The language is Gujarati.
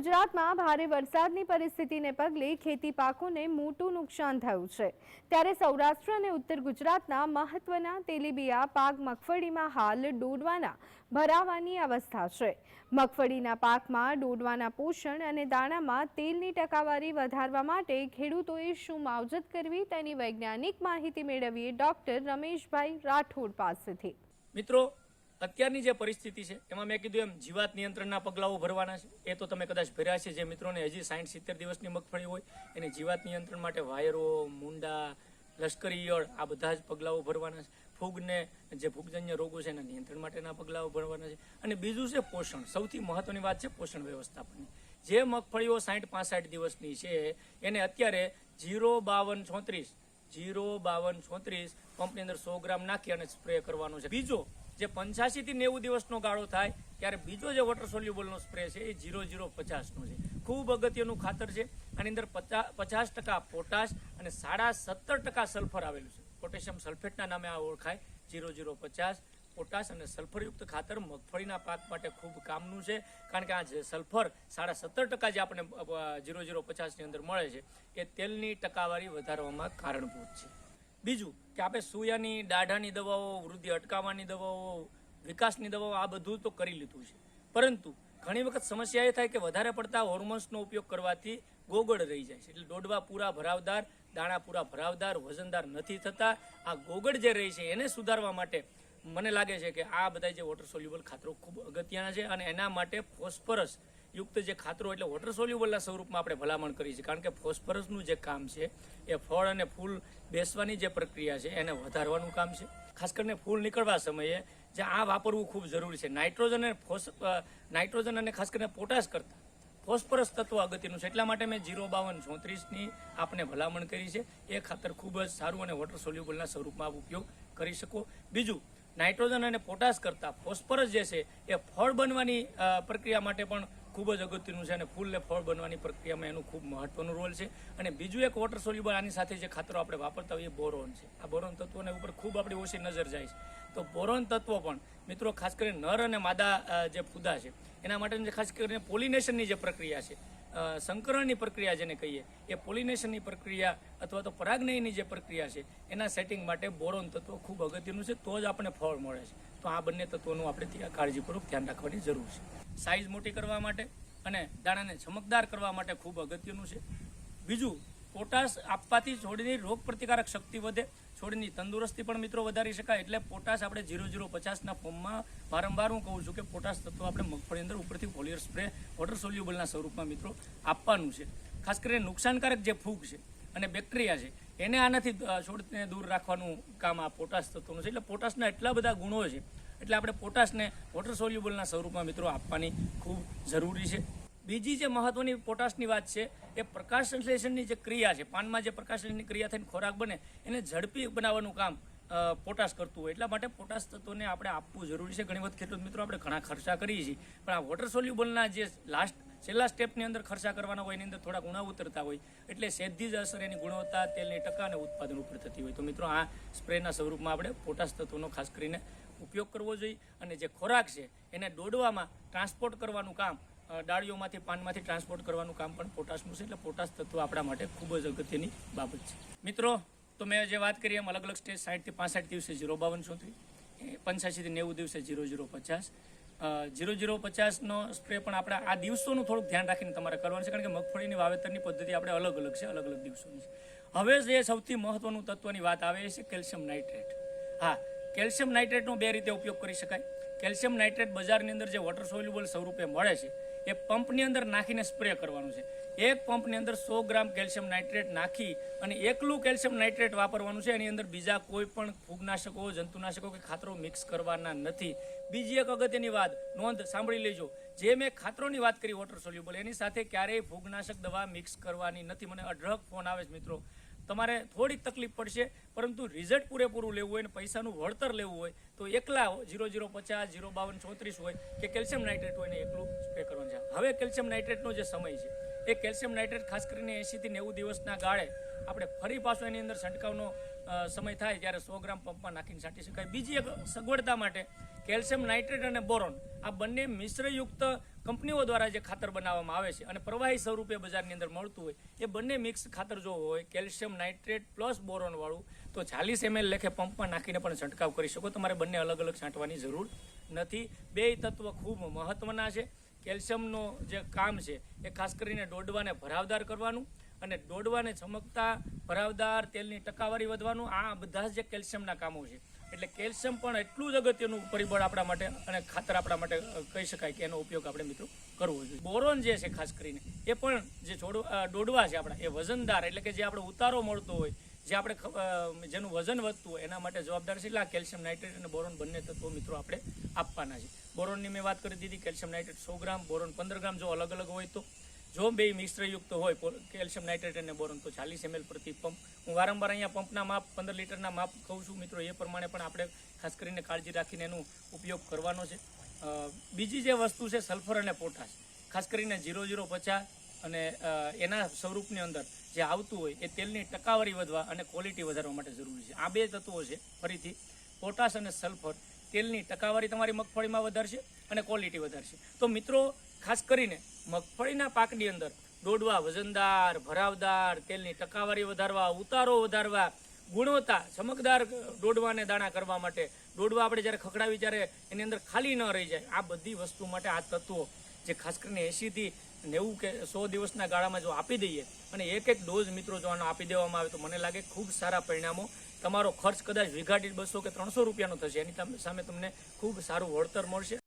ગુજરાતમાં ભારે વરસાદની પરિસ્થિતિને પગલે ખેતી પાકોને મોટું નુકસાન થયું છે. ત્યારે સૌરાષ્ટ્ર અને ઉત્તર ગુજરાતના મહત્વના તેલીબિયા પાક મગફળીમાં હાલ ડોડવાના ભરાવાની અવસ્થા છે. મગફળીના પાકમાં ડોડવાના પોષણ અને દાણામાં તેલની ટકાવારી વધારવા માટે ખેડૂતોએ શું માવજત કરવી તેની વૈજ્ઞાનિક માહિતી મેળવીએ ડોક્ટર રમેશભાઈ રાઠોડ પાસેથી. મિત્રો અત્યારની જે પરિસ્થિતિ છે, એમાં મેં કીધું એમ, જીવાત નિયંત્રણના પગલાઓ ભરવાના છે. એ તો તમે કદાચ ભર્યા છે જે મિત્રોને હજી સાઠ સિત્તેર દિવસની મગફળી હોય, એને જીવાત નિયંત્રણ માટે વાયરો, મુંડા, લશ્કરી ઈયળ, આ બધા જ પગલાઓ ભરવાના છે. ફૂગને, જે ફૂગજન્ય રોગો છે, એના નિયંત્રણ માટેના પગલાઓ ભરવાના છે. અને બીજું છે પોષણ. સૌથી મહત્વની વાત છે પોષણ વ્યવસ્થાપનની. જે મગફળીઓ સાઠ પાસઠ દિવસની છે, એને અત્યારે જીરો બાવન છોત્રીસ, જીરો બાવન છોત્રીસ પંપની અંદર સો ગ્રામ નાખી અને સ્પ્રે કરવાનો છે. બીજો જે પંચ્યાસી થી નેવું દિવસનો ગાળો થાય, ત્યારે બીજો જે વોટર સોલ્યુબલનો સ્પ્રે છે, એ ઝીરો ઝીરો પચાસનો છે. ખૂબ અગત્યનું ખાતર છે. આની અંદર પચાસ ટકા પોટાશ અને સાડા સત્તર ટકા સલ્ફર આવેલું છે. પોટેશિયમ સલ્ફેટના નામે આ ઓળખાય. ઝીરો ઝીરો પચાસ, પોટાશ અને સલ્ફરયુક્ત ખાતર મગફળીના પાક માટે ખૂબ કામનું છે. કારણ કે આ જે સલ્ફર સાડા સત્તર ટકા જે આપણે ઝીરો ઝીરો પચાસની અંદર મળે છે, એ તેલની ટકાવારી વધારવામાં કારણભૂત છે. બીજું કે આપણે સોયાની, દાઢાની દવાઓ, વૃદ્ધિ અટકાવવાની દવાઓ, વિકાસની દવાઓ, આ બધું તો કરી લીધું છે. પરંતુ ઘણી વખત સમસ્યા એ થાય કે વધારે પડતા હોર્મોન્સનો ઉપયોગ કરવાથી ગોગળ રહી જાય છે. એટલે દોડવા પૂરા ભરાવદાર, દાણા પૂરા ભરાવદાર, વજનદાર નથી થતા. આ ગોગળ જે રહી છે એને સુધારવા માટે મને લાગે છે કે આ બધા જે વોટર સોલ્યુબલ ખાતરો ખૂબ અગત્યના છે અને એના માટે ફોસ્ફરસ યુક્ત જે ખાતરો એટલે વોટર સોલ્યુબલના સ્વરૂપમાં આપણે ભલામણ કરી છે કારણ કે ફોસ્ફરસનું જે કામ છે, એ ફળ અને ફૂલ બેસવાની જે પ્રક્રિયા છે, એને વધારવાનું કામ છે. ખાસ કરીને ફૂલ નીકળવા સમયે જે આ વાપરવું ખૂબ જરૂરી છે. નાઇટ્રોજન અને ફોસ નાઇટ્રોજન અને ખાસ કરીને પોટાશ કરતાં ફોસ્ફરસ તત્વ અગત્યનું છે. એટલા માટે મેં જીરો બાવન ચોત્રીસની આપણે ભલામણ કરી છે. એ ખાતર ખૂબ જ સારું અને વોટર સોલ્યુબલના સ્વરૂપમાં ઉપયોગ કરી શકો. બીજું, નાઇટ્રોજન અને પોટાશ કરતાં ફોસ્ફરસ જે છે, એ ફળ બનવાની પ્રક્રિયા માટે પણ ખૂબ જ અગત્યનું છે અને ફૂલ ને ફળ બનવાની પ્રક્રિયામાં એનું ખૂબ મહત્વનું રોલ છે. અને બીજું એક વોટર સોલ્યુબલ આની સાથે જે ખાતરો આપણે વાપરતા હોઈએ બોરોન છે. આ બોરોન તત્વોને ઉપર ખૂબ આપણી ઓછી નજર જાય છે. તો બોરોન તત્વો પણ મિત્રો ખાસ કરીને નર અને માદા જે ફૂદા છે, એના માટે ખાસ કરીને પોલિનેશનની જે પ્રક્રિયા છે સંકરણની પ્રક્રિયા જેને કહીએ, એ પોલિનેશનની પ્રક્રિયા અથવા તો પરાગનયની જે પ્રક્રિયા છે, એના સેટિંગ માટે બોરોન તત્વ ખૂબ અગત્યનું છે. તો જ આપણને ફળ મળે છે. તો આ બંને તત્વોનું આપણે ત્યાં કાળજીપૂર્વક ધ્યાન રાખવાની જરૂર છે. સાઇઝ મોટી કરવા માટે અને દાણાને ચમકદાર કરવા માટે ખૂબ અગત્યનું છે. બીજું, પોટાશ આપવાથી છોડની રોગ પ્રતિકારક શક્તિ વધે, છોડની તંદુરસ્તી પણ મિત્રો વધારી શકાય, એટલે પોટાશ આપણે ઝીરો ઝીરો પચાસના ફોર્મમાં વારંવાર હું કહું છું કે પોટાશ તત્વ આપણે મગફળી અંદર ઉપરથી ફોલિયર સ્પ્રે, વોટર સોલ્યુબલના સ્વરૂપમાં મિત્રો આપવાનું છે. ખાસ કરીને નુકસાનકારક જે ફૂગ છે અને બેક્ટેરિયા છે, એને આનાથી છોડને દૂર રાખવાનું કામ આ પોટાશ તત્વનું છે. એટલે પોટાશના એટલા બધા ગુણો છે એટલે આપણે પોટાશને વોટર સોલ્યુબલના સ્વરૂપમાં મિત્રો આપવાની ખૂબ જરૂરી છે. બીજી જે મહત્વની પોટાશની વાત છે, એ પ્રકાશ સંશ્લેષણની જે ક્રિયા છે, પાનમાં જે પ્રકાશ ક્રિયા થઈને ખોરાક બને, એને ઝડપી બનાવવાનું કામ પોટાશ કરતું હોય. એટલા માટે પોટાશ તત્વોને આપણે આપવું જરૂરી છે. ઘણી વખત ખેડૂત મિત્રો આપણે ઘણા ખર્ચા કરીએ છીએ. પણ આ વોટર સોલ્યુબલના જે લાસ્ટ છેલ્લા સ્ટેપની અંદર ખર્ચા કરવાના હોય, એની અંદર થોડા ગુણા ઉતરતા હોય, એટલે સીધી જ અસર એની ગુણવત્તા, તેલની ટકા અને ઉત્પાદન ઉપર થતી હોય. તો મિત્રો આ સ્પ્રેના સ્વરૂપમાં આપણે પોટાશ તત્વોનો ખાસ કરીને ઉપયોગ કરવો જોઈએ અને જે ખોરાક છે એને દોડવામાં ટ્રાન્સપોર્ટ કરવાનું કામ ડાળીઓમાંથી, પાનમાંથી ટ્રાન્સપોર્ટ કરવાનું કામ પણ પોટાશનું છે. એટલે પોટાશ તત્વ આપણા માટે ખૂબ જ અગત્યની બાબત છે. મિત્રો, તો મેં જે વાત કરી એમ અલગ અલગ સ્ટેજ સાઠથી પાસઠ દિવસે ઝીરો બાવન ચોત્રીસ પંચ્યાસીથી નેવું દિવસે ઝીરો ઝીરો પચાસ. ઝીરો ઝીરો પચાસનો સ્પ્રે પણ આપણે આ દિવસોનું થોડુંક ધ્યાન રાખીને તમારે કરવાનું છે, કારણ કે મગફળીની વાવેતરની પદ્ધતિ આપણે અલગ અલગ છે, અલગ અલગ દિવસોની છે. હવે જે સૌથી મહત્વનું તત્વની વાત આવે છે કેલ્શિયમ નાઇટ્રેટ. હા કેલ્શિયમ નાઇટ્રેટનો બે રીતે ઉપયોગ કરી શકાય. કેલ્શિયમ નાઇટ્રેટ બજારની અંદર જે વોટર સોલ્યુબલ સ્વરૂપે મળે છે, એ પંપની અંદર નાખીને સ્પ્રે કરવાનું છે. એક પંપની અંદર સો ગ્રામ કેલ્શિયમ નાઇટ્રેટ નાખી અને એકલું કેલ્શિયમ નાઇટ્રેટ વાપરવાનું છે. એની અંદર બીજા કોઈ પણ ફૂગનાશકો, જંતુનાશકો કે ખાતરો મિક્સ કરવાના નથી. બીજી એક અગત્યની વાત, નોંધ સાંભળી લેજો. જે મેં ખાતરોની વાત કરી વોટર સોલ્યુબલ એની સાથે ક્યારેય ફૂગનાશક દવા મિક્સ કરવાની નથી. મને અઢળક ફોન આવે છે મિત્રો. તમારે થોડીક તકલીફ પડશે, પરંતુ રિઝલ્ટ પૂરેપૂરું લેવું હોય અને પૈસાનું વળતર લેવું હોય, તો એકલા જીરો જીરો પચાસ જીરો બાવન, ચોત્રીસ હોય કે કેલ્શિયમ નાઇટ્રેટ હોય ને એકલું સ્પ્રે કરવાનું છે. હવે કેલ્શિયમ નાઇટ્રેટનો જે સમય છે, એ કેલ્શિયમ નાઇટ્રેટ ખાસ કરીને એંશીથી નેવું દિવસના ગાળે આપણે ફરી પાછો એની અંદર છંટકાવનો સમય થાય ત્યારે સો ગ્રામ પંપમાં નાખીને છાંટી શકાય. બીજી એક સગવડતા માટે કેલ્શિયમ નાઇટ્રેટ અને બોરોન આ બંને મિશ્રયુક્ત કંપનીઓ દ્વારા જે ખાતર બનાવવામાં આવે છે અને પ્રવાહી સ્વરૂપે બજારની અંદર મળતું હોય, એ બંને મિક્સ ખાતર જો હોય, કેલ્શિયમ નાઇટ્રેટ પ્લસ બોરોનવાળું, તો ચાલીસ એમએલ લેખે પંપમાં નાખીને પણ છંટકાવ કરી શકો. તમારે બંને અલગ અલગ છાંટવાની જરૂર નથી. બે તત્વ ખૂબ મહત્વના છે. કેલ્શિયમનો જે કામ છે, એ ખાસ કરીને દોડવાને ભરાવદાર કરવાનું અને દોડવાને ચમકતા ભરાવદાર તેલની ટકાવારી વધવાનું. આ બધા જ જે કેલ્શિયમના કામો છે એટલે કેલ્શિયમ પણ એટલું જ અગત્યનું પરિબળ આપણા માટે અને ખાતર આપણા માટે કહી શકાય કે એનો ઉપયોગ આપણે મિત્રો કરવો જોઈએ. બોરોન જે છે, ખાસ કરીને, એ પણ જે દોડવા છે આપણા, એ વજનદાર એટલે કે જે આપણે ઉતારો મળતો હોય, જે આપણે જેનું વજન વધતું હોય, એના માટે જવાબદાર છે એટલે આ કેલ્શિયમ નાઇટ્રેટ અને બોરોન બંને તત્વો મિત્રો આપણે આપવાના છે. બોરોનની મેં વાત કરી દીધી, કેલ્શિયમ નાઇટ્રેટ સો ગ્રામ, બોરોન પંદર ગ્રામ, જો અલગ અલગ હોય તો. જો બે મિશ્રયુક્ત હોય કેલ્શિયમ નાઇટ્રેટ અને બોરોન, તો ચાલીસ એમએલ પ્રતિ પંપ. હું વારંવાર અહીંયા પંપના માપ, પંદર લીટરના માપ કહું છું. મિત્રો, એ પ્રમાણે પણ આપણે ખાસ કરીને કાળજી રાખીને એનો ઉપયોગ કરવાનો છે. બીજી જે વસ્તુ છે, સલ્ફર અને પોટાશ. ખાસ કરીને ઝીરો ઝીરો પચાસ અને એના સ્વરૂપની અંદર જે આવતું હોય, એ તેલની ટકાવારી વધવા અને ક્વોલિટી વધારવા માટે જરૂરી છે. આ બે તત્વો છે, ફરીથી. પોટાશ અને સલ્ફર, તેલની ટકાવારી તમારી મગફળીમાં વધારશે અને ક્વોલિટી વધારશે. તો મિત્રો ખાસ કરીને મગફળીના પાકની અંદર દોડવા, વજનદાર, ભરાવદાર, તેલની ટકાવારી વધારવા, ઉતારો વધારવા, ગુણવત્તા, ચમકદાર દોડવાને દાણા કરવા માટે દોડવા આપણે જ્યારે ખખડાવી ત્યારે એની અંદર ખાલી ન રહી જાય. આ બધી વસ્તુ માટે આ તત્વો જે ખાસ કરીને એંશીથી નેવું કે સો દિવસના ગાળામાં જો આપી દઈએ અને એક એક ડોઝ મિત્રો જો આનો આપી દેવામાં આવે તો મને લાગે ખૂબ સારા પરિણામો. તમારો ખર્ચ કદાચ વિઘાટી બસો કે ત્રણસો રૂપિયાનો થશે. એની સામે તમને ખૂબ સારું વળતર મળશે.